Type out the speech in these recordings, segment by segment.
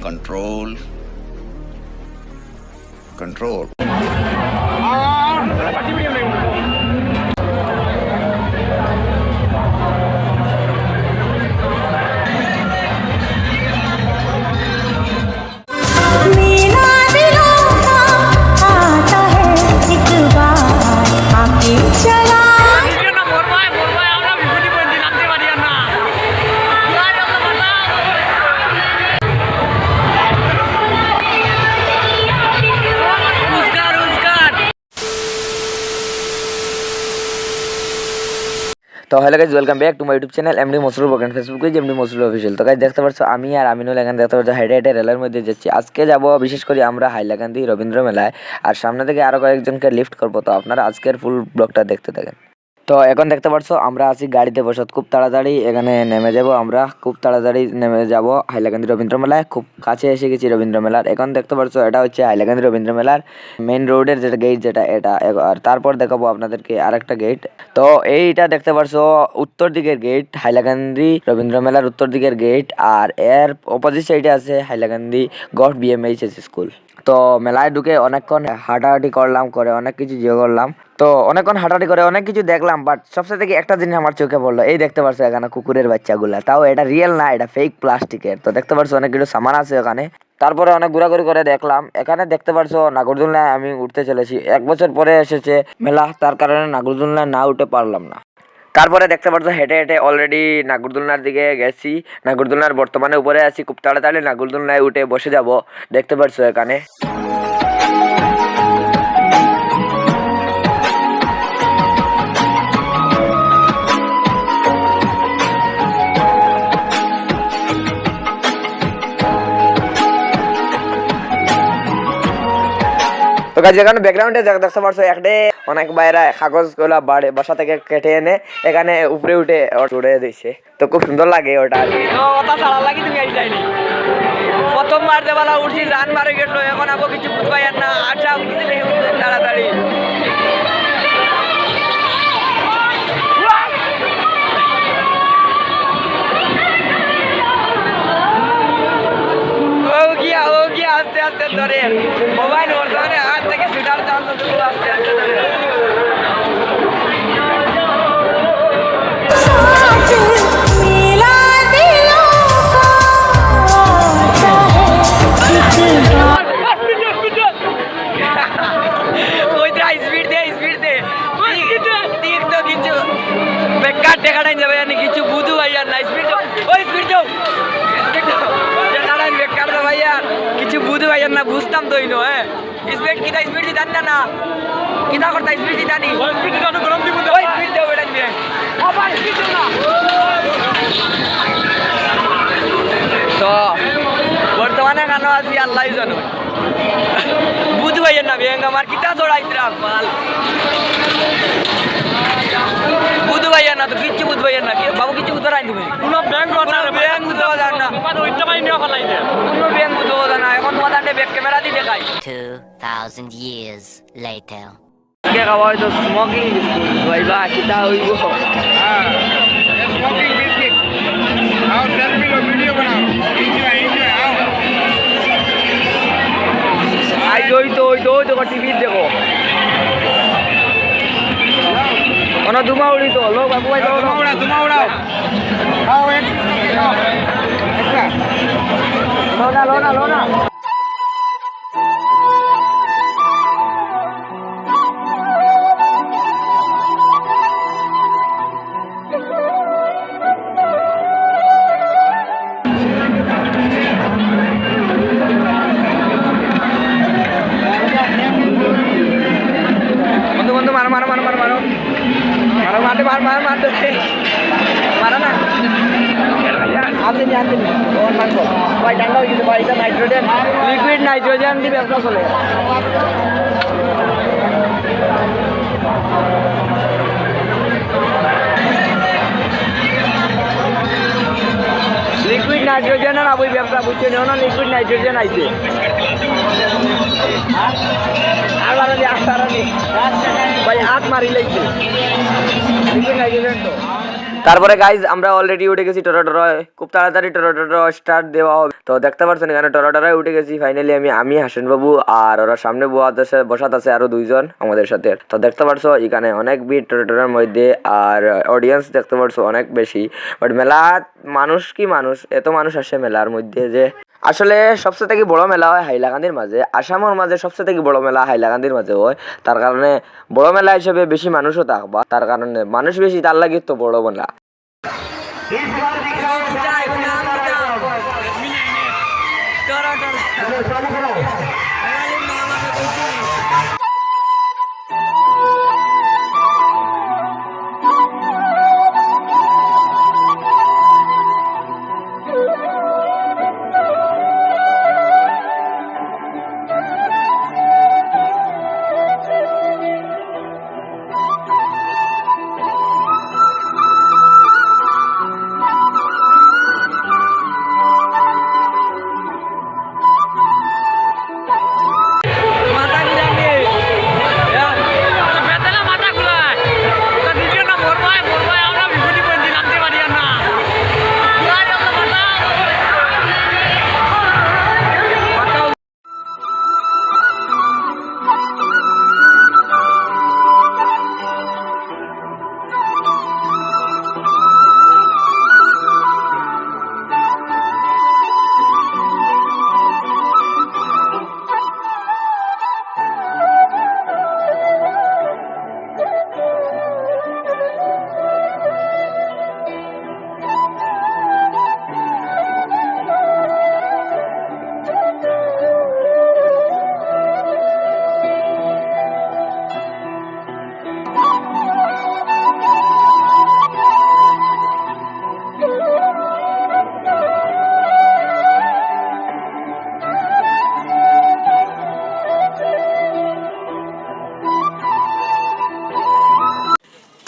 control. Control তো hello guys welcome back to my YouTube channel MD Masrul বকেন Facebook page MD Masrul official তো guys দেখতে পাচ্ছ, আমি আর আমিনুল এখানে দেখতে পাচ্ছ হাইডে হাইডে রেলের মধ্যে যাচ্ছি। আজকে যাব বিশেষ করে আমরা হাইলাকান্দি রবীন্দ্র মেলায়, আর সামনে থেকে আরও কয়েকজনকে লিফট করব। তো আপনারা আজকের ফুল ব্লগটা দেখতে থাকেন। তো এখন দেখতে পাচ্ছ আমরা আছি গাড়িতে বসে খুব তাড়াতাড়ি এখানে নেমে যাব আমরা। খুব তাড়াতাড়ি নেমে যাব হাইলাকান্দি রবীন্দ্র মেলায়। খুব কাছে এসে গেছি রবীন্দ্র মেলার। এখন দেখতে পাচ্ছ এটা হচ্ছে হাইলাকান্দি রবীন্দ্র মেলার মেইন রোডের যেটা গেট যেটা, এটা। আর তারপর দেখাবো আপনাদেরকে আরেকটা গেট তো এইটা দেখতে পাচ্ছ উত্তর দিকের গেট হাইলাকান্দি রবীন্দ্র মেলার উত্তর দিকের গেট আর এর অপোজিট সাইডে আছে হাইলাকান্দি গড বিএমএইচএস স্কুল তো মেলায় ঢুকে অনেকক্ষণ হাঁটাহাঁটি করলাম, করে অনেক কিছু ইয়ে করলাম। তো অনেকক্ষণ হাঁটাহাঁটি করে অনেক কিছু দেখলাম বাট সবচেয়ে থেকে একটা জিনিস আমার চোখে পড়ল, এই দেখতে পারছ এখানে কুকুরের বাচ্চাগুলা। তাও এটা রিয়েল না, এটা ফেক প্লাস্টিকের তো দেখতে পারছ অনেক কিছু সামান আছে ওখানে। তারপরে অনেক ঘোরাঘুরি করে দেখলাম। এখানে দেখতে পারছ নাগরদোলনায় আমি উঠতে চলেছি। এক বছর পরে এসেছে মেলা, তার কারণে নাগরদোলনায় না উঠে পারলাম না। তারপরে দেখতে পাচ্ছ হেঁটে হেঁটে অলরেডি নাগরদোলনার দিকে গেছি। নাগরদোলনার বর্তমানে উপরে আছি, খুব তাড়াতাড়ি নাগরদোলনায় উঠে বসে যাব। দেখতে পারছ এখানে। গাছ এখানে ব্যাকগ্রাউন্ডে দেখতে পারছ একটে অনেক বাইরা কাগজগুলা বাড়ি, বাসা থেকে কেটে এনে এখানে উপরে উঠে উড়ে দিছে। তো খুব সুন্দর লাগে ওটা যাইনি। প্রথমবার দেবালা উঠছি রান মারে আবো কিছু বুঝবাই আর না আচ্ছা তাড়াতাড়ি। ও গিয়া, ও আস্তে আস্তে ধরে। ভাইয়া না বুঝতাম তো ইনো হ্যাঁ। স্পিড কিটা স্পিড দিতাম না না। কিটা করতা স্পিড দিতানি গরম দিব ওই স্পিড দাও এটা দিবে আবার স্পিড না। তো বর্তমানে কেন আছি আল্লাহ জানো। বুঝ ভাইয়ের না বেঙ্গ আমার কিতা জড়াইতরা মাল। বুধ ভাইয়া না তো কিচ্ছু বুধ না বাবু রাই দিবে কোনো ব্যাংক ব্যাংক জান না বুধ জান না এখন তোমার দাঁড়ে ব্যাক ক্যামেরা দিয়ে দেখাই 2000 years later কে খাওয়া তো স্মোকিং বিস্কুট ভাই বা কিতা হইব হ্যাঁ স্মোকিং বিস্কুট আর সেলফি লো ভিডিও বানাও দেখো মারো মারো মারো মারো মারো। মারো মারতে মার মার মারতে মারো না। আসেনি আসেনি। ওর মারবো ভাই গেছে ভাই এটা নাইট্রোজেন, লিকুইড নাইট্রোজেন দিয়ে ব্যবসা চলে। লিকুইড নাইট্রোজেনের আবুই ব্যবসা বুঝছেন না, লিকুইড নাইট্রোজেন আইছে। তারপরে গাইজ আমরা অলরেডি উঠে গেছি টরোটরয় খুব তাড়াতাড়ি টরোটরো স্টার্ট দেওয়া হবে। তো দেখতে পাচ্ছেন এখানে টরোটরয় উঠে গেছি। ফাইনালি আমি আমি হাসেন বাবু আর ওরা সামনে বসাত আছে আরও দুইজন আমাদের সাথে। তো দেখতে পারছ, এখানে অনেক ভিড় টরোটরের মধ্যে আর অডিয়েন্স দেখতে পারছ অনেক বেশি। বাট মেলা মানুষ কি মানুষ? এত মানুষ আসে মেলার মধ্যে যে আসলে সবচেয়ে থেকে বড় মেলা হয় হাইলাকান্দির মাঝে আসামের মাঝে সবচেয়ে থেকে বড় মেলা হাইলাকান্দির মাঝে হয় তার কারণে বড় মেলা হিসেবে বেশি মানুষও থাকবা তার কারণে মানুষ বেশি তার লাগে তো বড় মেলা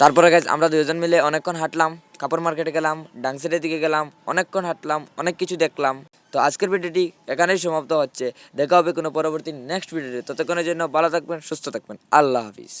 তারপরে গাছ আমরা দুজন মিলে অনেকক্ষণ হাঁটলাম, কাপড় মার্কেটে গেলাম ডাংসের দিকে গেলাম, অনেকক্ষণ হাঁটলাম, অনেক কিছু দেখলাম। তো আজকের ভিডিওটি এখানেই সমাপ্ত হচ্ছে। দেখা হবে কোনো পরবর্তী নেক্সট ভিডিওতে ততক্ষণের জন্য ভালো থাকবেন, সুস্থ থাকবেন। আল্লাহ হাফিজ।